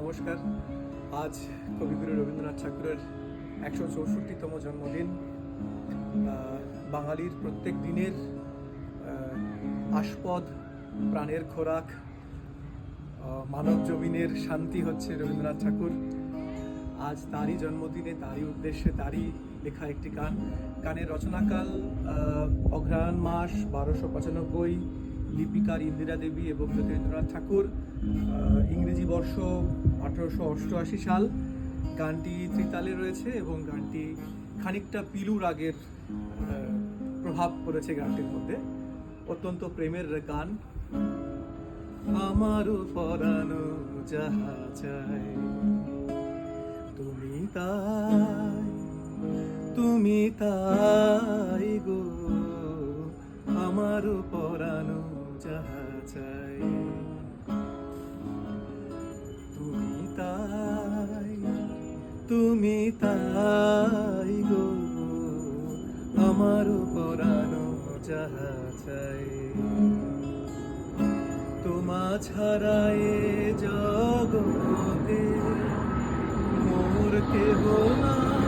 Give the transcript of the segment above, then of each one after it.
নমস্কার। আজ কবিগুরু রবীন্দ্রনাথ ঠাকুরের একশো চৌষট্টিতম জন্মদিন। বাঙালির প্রত্যেক দিনের আস্পদ প্রাণের খোরাক মানব জমিনের শান্তি হচ্ছে রবীন্দ্রনাথ ঠাকুর। আজ তারই জন্মদিনে, তারই উদ্দেশ্যে, তারই লেখা একটি গান। গানের রচনাকাল অঘ্রায়ণ মাস বারোশো পঁচানব্বই। লিপিকার ইন্দিরা দেবী এবং জ্যোতিরিন্দ্রনাথ ঠাকুর ইংরেজি বর্ষ আঠারোশো অষ্টআশি সাল। গানটি ত্রিতালে রয়েছে এবং গানটি খানিকটা পিলু রাগের প্রভাব পড়েছে গানটির মধ্যে। অত্যন্ত প্রেমের গান। আমারও পরানো যাহা চাই, তুমি তাই তুমি তাই গো। আমারও পরানো যাহা চাই। তুমি তাই তুমি তাই গো। আমারও পরানো যাহা চাই। তোমা ছাড়ায় জগতে মোর কেহ নাই।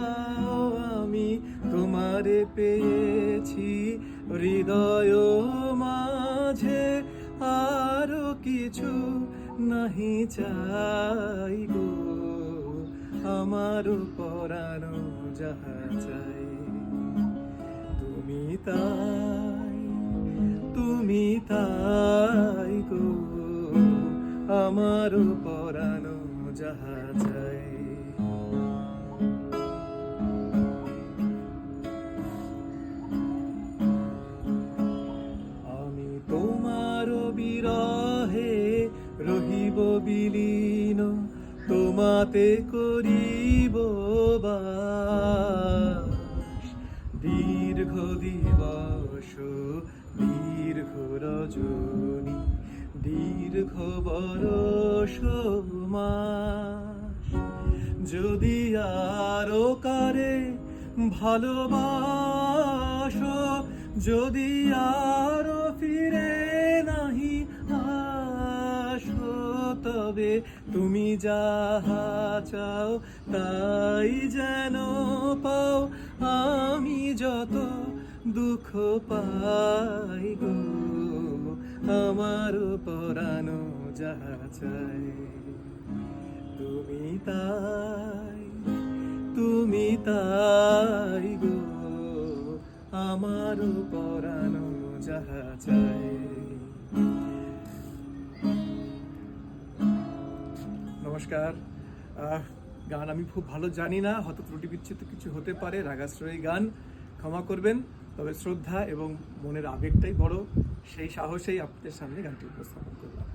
তোমারে পেয়েছি, হৃদয় মাঝে আরও কিছু নাহি চাই গো। আমার পরানো যাহা চাই, তুমি তাই তুমি তাই গো। আমার পরানো যাহা চাই। রহিব বিলীন, তোমাতে করিব দীর্ঘ দিবস, দীর্ঘ রজনী, দীর্ঘ বরষ মাস। যদি আরও কারে ভালোবাসো, যদি আরও তবে তুমি যাহা চাও তাই যেন পাও। আমি যত দুঃখ পাই গো, আমার পরানো যাহা চাই। তুমি তাই তুমি তাই গো, আমার পরানো যাহা চাই। নমস্কার। গান আমি খুব ভালো জানি না, হয়তো ত্রুটি বিচ্ছিত কিছু হতে পারে, রাগাশ্রয়ী গান, ক্ষমা করবেন, তবে শ্রদ্ধা এবং মনের আবেগটাই বড়, সেই সাহসেই আপনাদের সামনে গানটি উপস্থাপন করলাম।